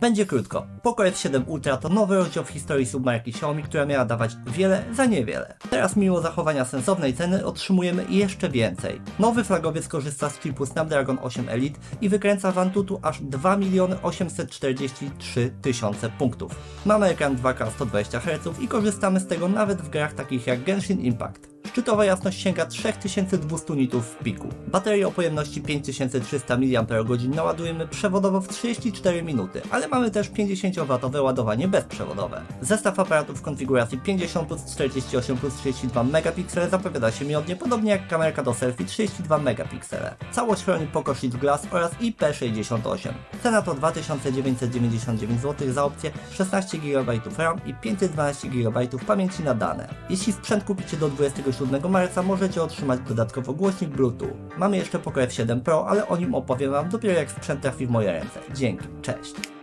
Będzie krótko. Poco F7 Ultra to nowy rozdział w historii submarki Xiaomi, która miała dawać wiele za niewiele. Teraz mimo zachowania sensownej ceny otrzymujemy jeszcze więcej. Nowy flagowiec korzysta z chipu Snapdragon 8 Elite i wykręca w Antutu aż 2 843 tysiące punktów. Mamy ekran 2K 120 Hz i korzystamy z tego nawet w grach takich jak Genshin Impact. Szczytowa jasność sięga 3200 nitów w piku. Baterię o pojemności 5300 mAh naładujemy przewodowo w 34 minuty, ale mamy też 50W ładowanie bezprzewodowe. Zestaw aparatów w konfiguracji 50 plus 48 plus 32 megapiksele zapowiada się miodnie, podobnie jak kamerka do selfie 32 megapiksele. Całość chroni Poco Glass oraz IP68. Cena to 2999 zł za opcję 16 GB RAM i 512 GB pamięci na dane. Jeśli sprzęt kupicie do 27 marca, możecie otrzymać dodatkowo głośnik Bluetooth. Mamy jeszcze Poco F7 Pro, ale o nim opowiem Wam dopiero jak sprzęt trafi w moje ręce. Dzięki, cześć.